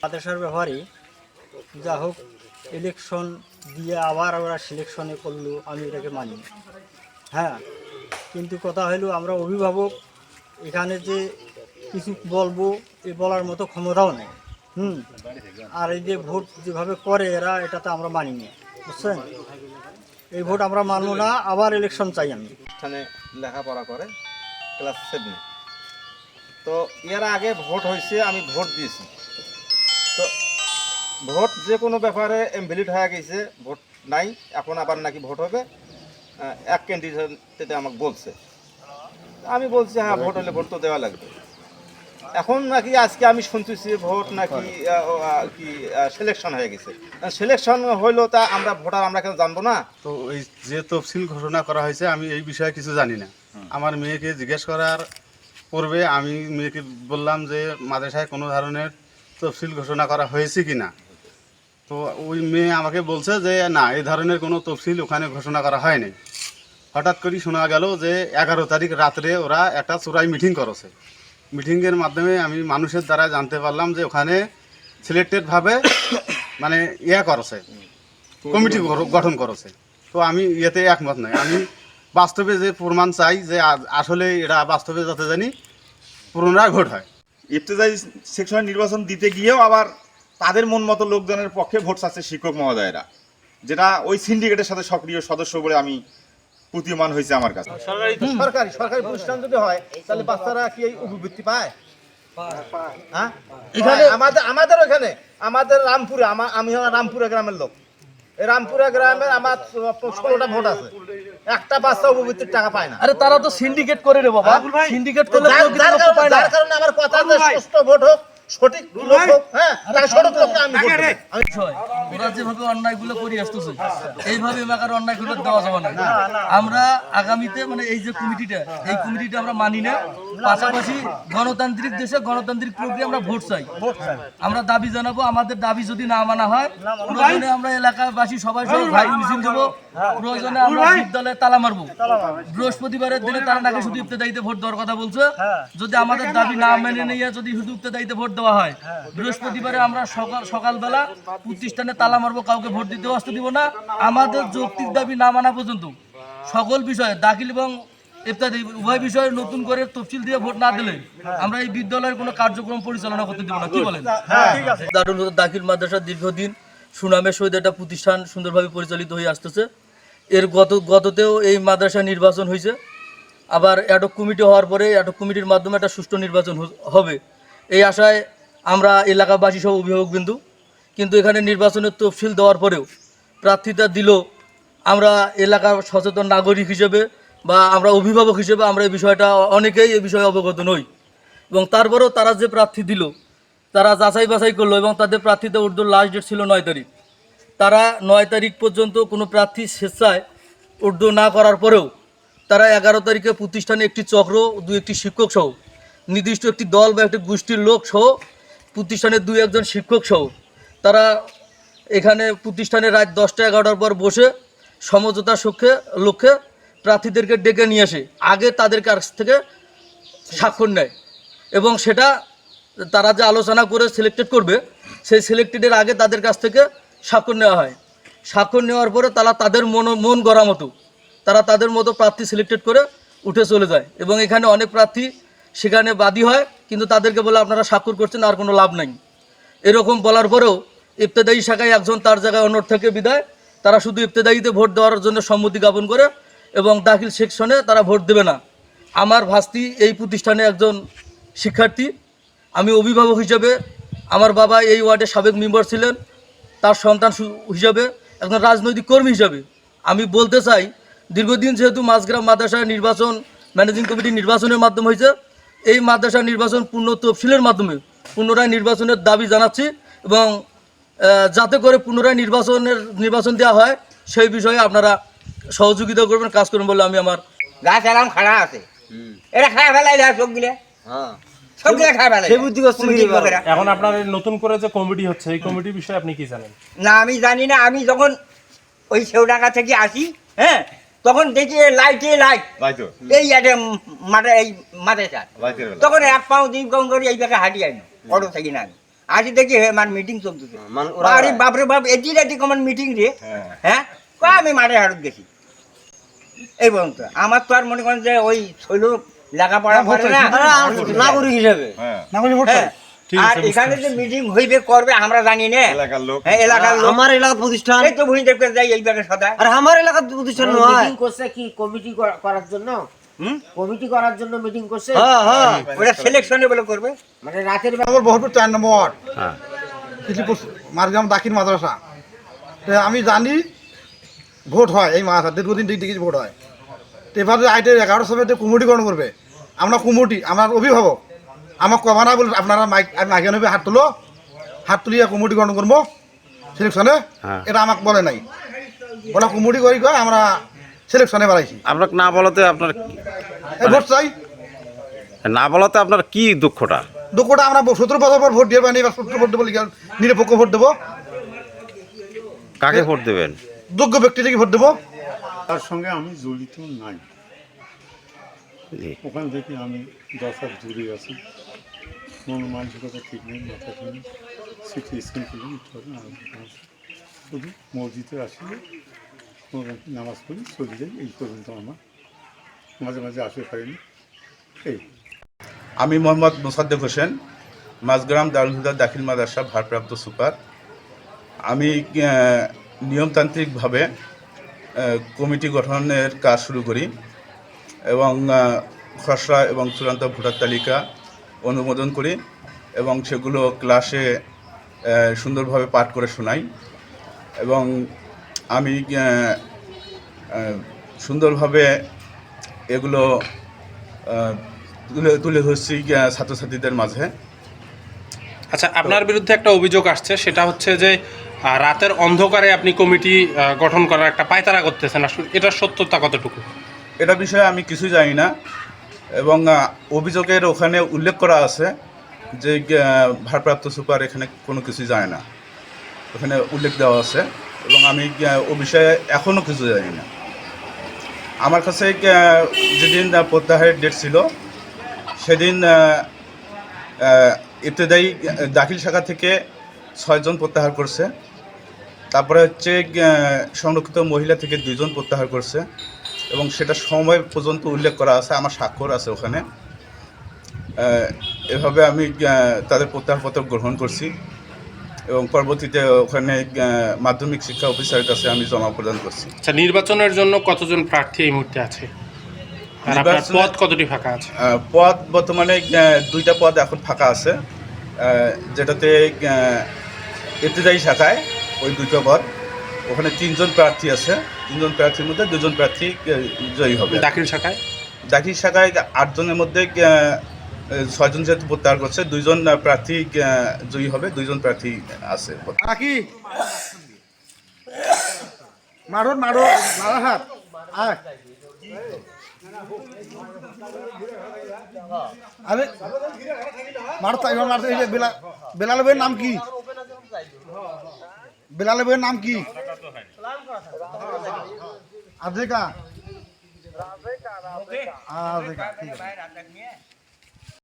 মাদ্রাসার ব্যাপারে যা হোক ইলেকশন দিয়ে আবার ওরা সিলেকশনে করল, আমি এটাকে মানি। হ্যাঁ কিন্তু কথা হলো আমরা অভিভাবক, এখানে যে কিছু বলব, এ বলার মতো ক্ষমতাও নেই। হুম, আর এই যে ভোট যেভাবে করে এরা এটাতে আমরা মানি না বুঝছেন? এই ভোট আমরা মানবো না, আবার ইলেকশন চাই আমি। প্রতিষ্ঠানে লেখাপড়া করে ক্লাস সেভেনে তো এর আগে ভোট হয়েছে, আমি ভোট দিয়েছি। তো ভোট যে কোনো ব্যাপারে এমভ্যালিড হয়ে গেছে ভোট নাই এখন আবার নাকি ভোট হবে। এক ক্যান্ডিডেট আমাকে বলছে। আমি বলছি হ্যাঁ ভোট হলে ভোট তো দেওয়া লাগবে। এখন নাকি আজকে আমি শুনতেছি ভোট নাকি কি সিলেকশন হয়ে গেছে। সিলেকশন হইল তা আমরা ভোটার আমরা কেন জানব না? তো ওই যে তফসিল ঘোষণা করা হয়েছে আমি এই বিষয়ে কিছু জানি না। আমার মেয়েকে জিজ্ঞেস করার পূর্বে আমি মেয়েকে বললাম যে মাদ্রাসায় কোনো ধরনের তফসিল ঘোষণা করা হয়েছে কি না তো ওই মেয়ে আমাকে বলছে যে না এই ধরনের কোনো তফসিল ওখানে ঘোষণা করা হয়নি। হঠাৎ করে শোনা গেল যে এগারো তারিখ রাত্রে ওরা একটা চোরাই মিটিং করেছে। মিটিংয়ের মাধ্যমে আমি মানুষের দ্বারা জানতে পারলাম যে ওখানে সিলেক্টেডভাবে মানে ইয়ে করেছে কমিটি গঠন করেছে। তো আমি ইয়েতে একমত নই আমি বাস্তবে যে প্রমাণ চাই যে আসলে এরা বাস্তবে যাতে জানি পুনরায় ভোট হয়। ইফতেজাই সেকশন নির্বাচন দিতে গিয়েও আবার তাদের মন মতো লোকজনের পক্ষে ভোট চাচ্ছে শিক্ষক মহোদয়েরা যেটা ওই সিন্ডিকেটের সাথে সক্রিয় সদস্য বলে আমি প্রতীয়মান হয়েছে আমার কাছে। সরকারি সরকারি প্রতিষ্ঠান যদি হয় তাহলে বাচ্চারা কি এই উপবৃত্তি পায়? হ্যাঁ? এখানে আমাদের আমাদের ওখানে আমাদের রামপুরে আমা- আমি হলাম রামপুরা গ্রামের লোক। এই রামপুরা গ্রামের আমার ষোলোটা ভোট আছে। একটা বাচ্চা উপবৃত্তির টাকা পায় না। আরে তারা তো সিন্ডিকেট করে রে বাবা। সিন্ডিকেট করলে যার- কারণে- পায় না। যার কারণে আমার কথা যে সুস্থ ভোট হোক সঠিক লোক হোক হ্যাঁ তার সঠিক লোককে আমি ভোট দেবো। ওরা যেভাবে অন্যায়গুলো করে আসতেছে। এইভাবে এলাকার অন্যায়গুলো দেওয়া যাবে না। আমরা আগামীতে মানে এই যে কমিটিটা এই কমিটিটা আমরা মানি না। পাশাপাশি গণতান্ত্রিক দেশে গণতান্ত্রিক প্রক্রিয়া আমরা ভোট চাই। আমরা দাবি জানাব আমাদের দাবি যদি না মানা হয় আমরা এলাকাবাসী সবাই সবাই ভাই মিছিল দেবো। প্রয়োজনে আমরা বিদ্যালয়ে তালা মারবো। বৃহস্পতিবারের দিনে তারা নাকি শুধু ইফতেদায়ীতে ভোট দেওয়ার কথা বলছে। যদি আমাদের দাবি না মেনে নিয়ে যদি শুধু ইফতেদায়ীতে ভোট দেওয়া হয় বৃহস্পতিবারে আমরা সকাল সকালবেলা প্রতিষ্ঠানে তালা মারবো কাউকে ভোট দিতে আসতে দিব না। আমাদের যৌক্তিক দাবি না মানা পর্যন্ত সকল বিষয়ে দাখিল এবং ইত্যাদি উভয় বিষয়ে নতুন করে তফসিল দিয়ে ভোট না দিলে আমরা এই বিদ্যালয়ের কোনো কার্যক্রম পরিচালনা করতে দেবো না। কি বলেন? দারুল দাখিল মাদ্রাসা দীর্ঘদিন সুনামের সহিত একটা প্রতিষ্ঠান সুন্দরভাবে পরিচালিত হয়ে আসতেছে। এর গত, গততেও এই মাদ্রাসা নির্বাচন হয়েছে। আবার অ্যাডক কমিটি হওয়ার পরে অ্যাডক কমিটির মাধ্যমে একটা সুষ্ঠু নির্বাচন হবে। এই আশায় আমরা এলাকাবাসী সহ অভিভাবক বিন্দু কিন্তু এখানে নির্বাচনের তফসিল দেওয়ার পরেও প্রার্থিতা দিল আমরা এলাকার সচেতন নাগরিক হিসেবে বা আমরা অভিভাবক হিসেবে আমরা এই বিষয়টা অনেকেই এই বিষয়ে অবগত নই। এবং তারপরেও তারা যে প্রার্থী দিল, তারা যাচাই বাছাই করল এবং তাদের প্রার্থীতে উর্দুর লাস্ট ডেট ছিল নয় তারিখ। তারা নয় তারিখ পর্যন্ত কোনো প্রার্থী স্বেচ্ছায় উর্দু না করার পরেও তারা এগারো তারিখে প্রতিষ্ঠানে একটি চক্র দু একটি শিক্ষক সহ, নির্দিষ্ট একটি দল বা একটি গোষ্ঠীর লোক সহ প্রতিষ্ঠানের দুই একজন শিক্ষক সহ তারা এখানে প্রতিষ্ঠানে রাত দশটা এগারোটার পর বসে সমঝোতার সক্ষে, লক্ষ্যে প্রার্থীদেরকে ডেকে নিয়ে আসে। আগে তাদের কাছ থেকে স্বাক্ষর নেয় এবং সেটা তারা যে আলোচনা করে সিলেক্টেড করবে, সেই সিলেক্টেডের আগে তাদের কাছ থেকে স্বাক্ষর নেওয়া হয়। স্বাক্ষর নেওয়ার পরে তারা তাদের মন মন গড়া মতো, তারা তাদের মতো প্রার্থী সিলেক্টেড করে উঠে চলে যায় এবং এখানে অনেক প্রার্থী সেখানে বাদী হয়, কিন্তু তাদেরকে বলে আপনারা স্বাক্ষর করছেন, আর কোনো লাভ নাই। এরকম বলার পরেও ইফতেদায়ী শাখায় একজন তার জায়গায় অন্য থেকে বিদায়, তারা শুধু ইফতেদায়ীতে ভোট দেওয়ার জন্য সম্মতি জ্ঞাপন করে এবং দাখিল সেকশনে তারা ভোট দেবে না। আমার ভাস্তি এই প্রতিষ্ঠানে একজন শিক্ষার্থী, আমি অভিভাবক হিসেবে আমার বাবা এই ওয়ার্ডের সাবেক মেম্বার ছিলেন তার সন্তান হিসাবে একজন রাজনৈতিক কর্মী হিসাবে। আমি বলতে চাই দীর্ঘদিন যেহেতু মাঝগ্রাম মাদ্রাসা নির্বাচন ম্যানেজিং কমিটি নির্বাচনের মাধ্যমে হয়েছে এই মাদ্রাসা নির্বাচন পূর্ণ তফসিলের মাধ্যমে পুনরায় নির্বাচনের দাবি জানাচ্ছি এবং যাতে করে পুনরায় নির্বাচনের নির্বাচন দেওয়া হয় সেই বিষয়ে আপনারা সহযোগিতা করবেন কাজ করবেন বলে আমি আমার গাছ আরাম খাড়া আছে। এরা খায় ফেলাই দেয় সবগুলো সবগুলো খায় ফেলাই সে বুদ্ধি করছে কি এখন আপনার নতুন করে যে কমিটি হচ্ছে এই কমিটির বিষয়ে আপনি কি জানেন? না আমি জানি না। আমি যখন ওই সেউডাঙ্গা থেকে আসি হ্যাঁ তখন দেখি লাইটে এই মাঠে এই মাঠে তখন এক পাও দুই পাও করে এই জায়গায় হাঁটি আইনো। অটো থাকি না আমি আসি দেখি আমার মিটিং চলতেছে। মানে আরে বাপরে বাপ এটি রাতি কমান মিটিং রে। হ্যাঁ। কয় আমি মাঠে হাটত গেছি? এই বলুন তো আমার তো আর মনে করেন যে ওই শৈল লেখাপড়া করে না? নাগরিক হিসেবে। হ্যাঁ। হ্যাঁ। ঠিক আর এখানে যে মিটিং হইবে করবে আমরা জানি না। এলাকার লোক। হ্যাঁ এলাকার লোক। আমার এলাকা প্রতিষ্ঠান। এই তো ভুঁই দেখতে যাই এই ব্যাগে সদা। আর আমার এলাকার প্রতিষ্ঠান নয়। মিটিং করছে কি? কমিটি করার জন্য? কমিটি করার জন্য মিটিং করছে? হ্যাঁ হ্যাঁ। ওটা সিলেকশনে বলে করবে। মানে রাতের বেলা আমার বহুপুর চার নম্বর কৃষিপুর মারগ্রাম দাখিল মাদ্রাসা। তো আমি জানি ভোট হয় এই মাস দীর্ঘদিন দিক দিকে ভোট হয়। এবার আইটে সময় কুমুটি গঠন করবে। আমরা কুমুটি আমার অভিভাবক। আমার কমা না বলে আপনারা মাইক আগে নেবে হাত তুলো। হাত তুলিয়া কুমুটি গঠন করব। সিলেকশনে? এটা আমাকে বলে নাই। বলে কুমুটি করি কয় আমরা সিলেকশনে বাড়াইছি। আপনাকে না বলাতে আপনার ভোট চাই। না বলাতে আপনার কি দুঃখটা? দুঃখটা আমরা সতেরো বছর পর ভোট দিয়ে পাইনি এবার সতেরো ভোট দেবো নিরপেক্ষ ভোট দেবো। কাকে ভোট দেবেন? যোগ্য ব্যক্তি থেকে ভোট দেবো। তার সঙ্গে আমি জড়িত নাই। ওখান থেকে আমি দশ হাত দূরে আছি। মন মানসিকতা ঠিক নেই মাথা ঠিক নেই সিটি স্ক্যান করি ইত্যাদি নানা রকম। শুধু মসজিদে আসি নামাজ পড়ি চলে যাই এই পর্যন্ত আমার। মাঝে মাঝে আসতে পারিনি। এই। আমি মোহাম্মদ মোসাদ্দেক হোসেন মাঝগ্রাম দারুল হুদা দাখিল মাদ্রাসা ভারপ্রাপ্ত সুপার। আমি নিয়মতান্ত্রিকভাবে কমিটি গঠনের কাজ শুরু করি এবং খসড়া এবং চূড়ান্ত ভোটার তালিকা অনুমোদন করি এবং সেগুলো ক্লাসে সুন্দরভাবে পাঠ করে শোনাই এবং আমি সুন্দরভাবে এগুলো তুলে তুলে ধরছি ছাত্রছাত্রীদের মাঝে। আচ্ছা আপনার বিরুদ্ধে একটা অভিযোগ আসছে, সেটা হচ্ছে যে আহ, রাতের অন্ধকারে আপনি কমিটি গঠন করার একটা পায়তারা করতেছেন। আসলে এটার সত্যতা কতটুকু? এটা বিষয়ে আমি কিছু জানি না। এবং অভিযোগের ওখানে উল্লেখ করা আছে যে ভারপ্রাপ্ত সুপার এখানে কোনো কিছু যায় না। ওখানে উল্লেখ দেওয়া আছে। এবং আমি ও বিষয়ে এখনও কিছু জানি না। আমার কাছে যেদিন প্রত্যাহারের ডেট ছিল সেদিন আহ, দাখিল শাখা থেকে ছয়জন প্রত্যাহার করছে। তারপরে হচ্ছে সংরক্ষিত মহিলা থেকে দুইজন প্রত্যাহার করছে এবং সেটা সময় পর্যন্ত উল্লেখ করা আছে আমার স্বাক্ষর আছে ওখানে। এভাবে আমি তাদের প্রত্যাহারপত্র গ্রহণ করছি এবং পরবর্তীতে ওখানে মাধ্যমিক শিক্ষা অফিসারের কাছে আমি জমা প্রদান করছি। আচ্ছা নির্বাচনের জন্য কতজন প্রার্থী এই মুহূর্তে আছে? পদ কতটি ফাঁকা আছে? পদ বর্তমানে দুইটা পদ এখন ফাঁকা আছে। যেটাতে ইবতদায়ী শাখায় ওই দুটো পদ। ওখানে তিনজন প্রার্থী আছে। তিনজন প্রার্থীর মধ্যে দুজন প্রার্থী জয়ী হবে। দাখিল শাখায়? দাখিল শাখায় আটজনের মধ্যে ছয়জন যেহেতু প্রত্যাহার করছে দুইজন প্রার্থী জয়ী হবে দুইজন প্রার্থী আছে। নাকি মারুন মারো নারাহাট আয়। আরে মারো তাই মারতে বেলা বেলাল নাম কি? বেলাল বইয়ের নাম কি? আজেকা ঠিক আছে।